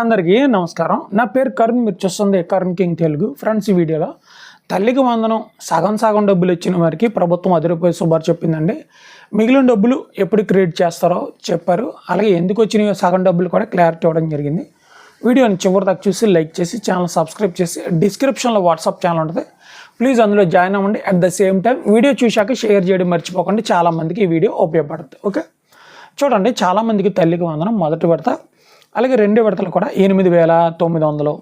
అందరికీ నమస్కారం. నా పేరు కరుణ్ మీరు చూస్తుంది కరుణ్ కింగ్ తెలుగు. ఫ్రెండ్స్ ఈ వీడియోలో తల్లికి వందనం సగం సగం డబ్బులు ఇచ్చిన వారికి ప్రభుత్వం అదిరిపోయే శుభారు చెప్పిందండి. మిగిలిన డబ్బులు ఎప్పుడు క్రియేట్ చేస్తారో చెప్పారు. అలాగే ఎందుకు వచ్చినాయో సగం డబ్బులు కూడా క్లారిటీ ఇవ్వడం జరిగింది. వీడియోని చివరి దాకా చూసి లైక్ చేసి ఛానల్ సబ్స్క్రైబ్ చేసి డిస్క్రిప్షన్లో వాట్సాప్ ఛానల్ ఉంటుంది. ప్లీజ్ అందులో జాయిన్ అవ్వండి. At the same time video చూశాక షేర్ చేయడం మర్చిపోకండి. చాలామందికి ఈ వీడియో ఉపయోగపడుతుంది. ఓకే? చూడండి చాలామందికి తల్లికి వందనం మొదటి విడత. అలాగే రెండు విడతలు కూడా ఎనిమిది వేల తొమ్మిది వందలు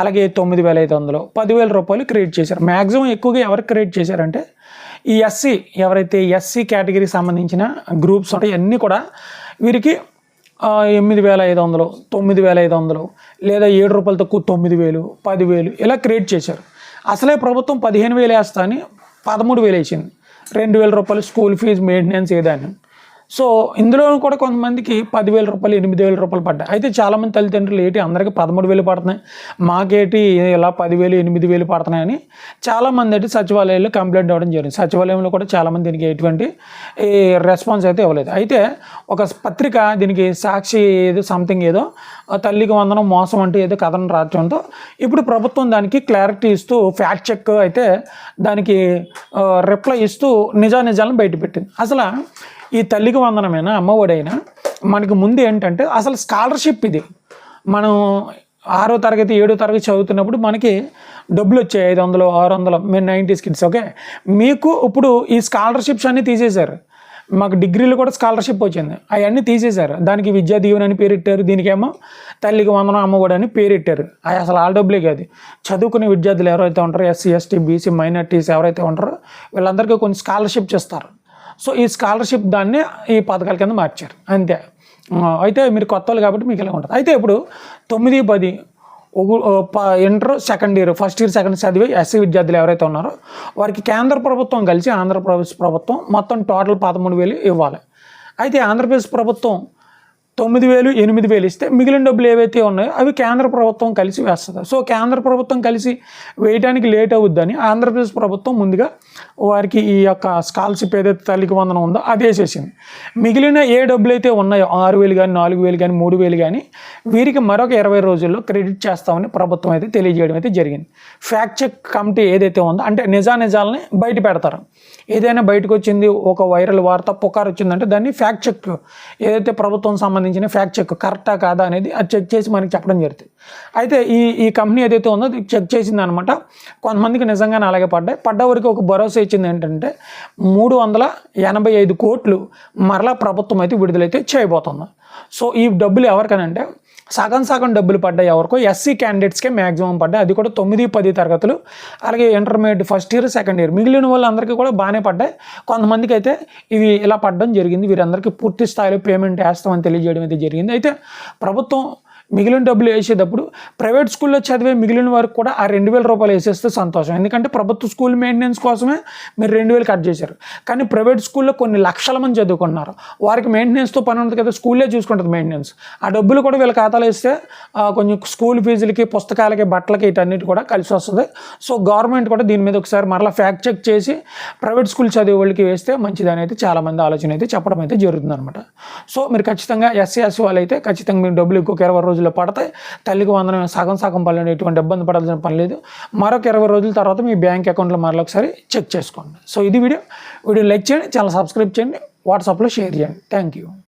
అలాగే తొమ్మిది వేల ఐదు వందలు పదివేల రూపాయలు క్రియేట్ చేశారు. మ్యాక్సిమం ఎక్కువగా ఎవరు క్రియేట్ చేశారంటే ఈ ఎస్సీ ఎవరైతే ఎస్సీ కేటగిరీకి సంబంధించిన గ్రూప్స్ ఉంటాయి అన్నీ కూడా వీరికి ఎనిమిది వేల ఐదు వందలు తొమ్మిది వేల ఐదు వందలు లేదా ఏడు రూపాయలు తక్కువ తొమ్మిది వేలు పదివేలు ఇలా క్రియేట్ చేశారు. అసలే ప్రభుత్వం పదిహేను వేలు వేస్తా అని పదమూడు వేలు వేసింది. రెండు వేల రూపాయలు స్కూల్ ఫీజు మెయింటెనెన్స్ ఏదని. సో ఇందులో కూడా కొంతమందికి పదివేల రూపాయలు ఎనిమిది వేల రూపాయలు పడ్డాయి. అయితే చాలామంది తల్లిదండ్రులు ఏంటి అందరికీ పదమూడు వేలు పడుతున్నాయి. మాకేటి ఇలా పదివేలు ఎనిమిది వేలు పడుతున్నాయని చాలామంది అయితే సచివాలయాల్లో కంప్లైంట్ అవ్వడం జరిగింది. సచివాలయంలో కూడా చాలామంది దీనికి ఎటువంటి ఈ రెస్పాన్స్ అయితే ఇవ్వలేదు. అయితే ఒక పత్రిక దీనికి సాక్షి ఏదో సంథింగ్ ఏదో తల్లికి వందనం మోసం అంటే ఏదో కథను రావడంతో ఇప్పుడు ప్రభుత్వం దానికి క్లారిటీ ఇస్తూ ఫ్యాక్ట్ చెక్ అయితే దానికి రిప్లై ఇస్తూ నిజానిజాలను బయటపెట్టింది. అసలు ఈ తల్లికి వందనమైనా? అమ్మఒడైనా? మనకి ముందు ఏంటంటే అసలు స్కాలర్షిప్ ఇది. మనం ఆరో తరగతి ఏడో తరగతి చదువుతున్నప్పుడు మనకి డబ్బులు వచ్చాయి ఐదు వందలు ఆరు వందలు మేము నైంటీస్ కిడ్స్ ఓకే? మీకు ఇప్పుడు ఈ స్కాలర్షిప్స్ అన్నీ తీసేశారు. మాకు డిగ్రీలో కూడా స్కాలర్షిప్ వచ్చింది. అవన్నీ తీసేశారు. దానికి విద్యా దీవెన అని పేరెట్టారు దీనికేమో. తల్లికి వందనం అమ్మఒడి అని పేరెట్టారు అది అసలు ఆ డబ్బులే కాదు. చదువుకునే విద్యార్థులు ఎవరైతే ఉంటారో ఎస్సీ ఎస్టీ బీసీ మైనార్టీస్ ఎవరైతే ఉంటారో వీళ్ళందరికీ కొన్ని స్కాలర్షిప్స్ ఇస్తారు సో ఈ స్కాలర్షిప్ దాన్ని ఈ పథకాల కింద మార్చారు. అంతే. అయితే మీరు కొత్త వాళ్ళు కాబట్టి మీకు ఇలా ఉంటుంది. అయితే ఇప్పుడు తొమ్మిది పది ఓ ప- inter second year first year second చదివి ఎస్సీ విద్యార్థులు ఎవరైతే ఉన్నారో వారికి కేంద్ర ప్రభుత్వం కలిసి ఆంధ్రప్రదేశ్ ప్రభుత్వం మొత్తం టోటల్ పదమూడు వేలు ఇవ్వాలి. అయితే ఆంధ్రప్రదేశ్ ప్రభుత్వం తొమ్మిది వేలు ఎనిమిది వేలు ఇస్తే మిగిలిన డబ్బులు ఏవైతే ఉన్నాయో అవి కేంద్ర ప్రభుత్వం కలిసి వేస్తుంది. సో కేంద్ర ప్రభుత్వం కలిసి వేయడానికి లేట్ అవుద్దని ఆంధ్రప్రదేశ్ ప్రభుత్వం ముందుగా వారికి ఈ యొక్క స్కాలర్షిప్ ఏదైతే తల్లికి వందనం ఉందో అది వేసేసింది. మిగిలిన ఏ డబ్బులు అయితే ఉన్నాయో ఆరు వేలు కానీ నాలుగు వేలు కానీ మూడు వేలు కానీ వీరికి మరొక ఇరవై రోజుల్లో క్రెడిట్ చేస్తామని ప్రభుత్వం అయితే తెలియజేయడం అయితే జరిగింది. ఫ్యాక్ట్ చెక్ కమిటీ ఏదైతే ఉందో అంటే నిజానిజాలని బయట పెడతారు. ఏదైనా బయటకు వచ్చింది ఒక వైరల్ వార్త పుకారు వచ్చిందంటే దాన్ని ఫ్యాక్ట్ చెక్ ఏదైతే ప్రభుత్వం సంబంధించిన ఫ్యాక్ట్ చెక్ కరెక్టా కాదా అనేది అది చెక్ చేసి మనకి చెప్పడం జరుగుతుంది. అయితే ఈ ఈ కంపెనీ ఏదైతే ఉందో అది చెక్ చేసింది అనమాట కొంతమందికి నిజంగానే అలాగే పడ్డాయి. పడ్డ వరకు ఒక భరోసా ఇచ్చింది ఏంటంటే మూడు వందల ఎనభై ఐదు కోట్లు మరలా ప్రభుత్వం అయితే విడుదలైతే చేయబోతుంది. సో ఈ డబ్బులు ఎవరికనంటే సగం సగం డబ్బులు పడ్డాయి ఎవరికో. ఎస్సీ క్యాండిడేట్స్కే మ్యాక్సిమం పడ్డాయి. అది కూడా తొమ్మిది పది తరగతులు. అలాగే intermediate first year second year మిగిలిన వాళ్ళందరికీ కూడా బాగానే పడ్డాయి. కొంతమందికి అయితే ఇవి ఇలా పడడం జరిగింది. వీరందరికీ పూర్తి స్థాయిలో పేమెంట్ వేస్తామని తెలియజేయడం అయితే జరిగింది. అయితే ప్రభుత్వం మిగిలిన డబ్బులు వేసేటప్పుడు ప్రైవేట్ స్కూల్లో చదివే మిగిలిన వారికి కూడా ఆ రెండు వేల రూపాయలు వేసేస్తే సంతోషం. ఎందుకంటే ప్రభుత్వ స్కూల్ మెయింటెనెన్స్ కోసమే మీరు రెండు వేలు కట్ చేశారు. కానీ ప్రైవేట్ స్కూల్లో కొన్ని లక్షల మంది చదువుకుంటున్నారు. వారికి మెయింటెనెన్స్తో పని ఉంటుంది కదా స్కూల్లే చూసుకుంటుంది మెయింటెనెన్స్ ఆ డబ్బులు కూడా వీళ్ళ ఖాతాలో వేస్తే కొంచెం స్కూల్ ఫీజులకి పుస్తకాలకి బట్టలకి వీటన్నిటి కూడా కలిసి వస్తుంది. సో గవర్నమెంట్ కూడా దీని మీద ఒకసారి మరలా ఫ్యాక్ట్ చెక్ చేసి ప్రైవేట్ స్కూల్ చదివే వాళ్ళకి వేస్తే మంచిదని అయితే చాలామంది ఆలోచన అయితే చెప్పడం అయితే జరుగుతుంది అనమాట సో మీరు ఖచ్చితంగా ఎస్సీ ఎస్సీ వాళ్ళు అయితే ఖచ్చితంగా మీరు డబ్బులు ఇంకొక ఇరవై రోజుల్లో పడతాయి. తల్లికి వందనం సగం సగం పనులు ఎటువంటి ఇబ్బంది పడాల్సిన పని లేదు. మరొక ఇరవై రోజుల తర్వాత మీ బ్యాంక్ అకౌంట్లో మరలా ఒకసారి చెక్ చేసుకోండి. సో ఇది వీడియో. వీడియో లైక్ చేయండి ఛానల్ సబ్స్క్రైబ్ చేయండి వాట్సాప్లో షేర్ చేయండి. Thank you.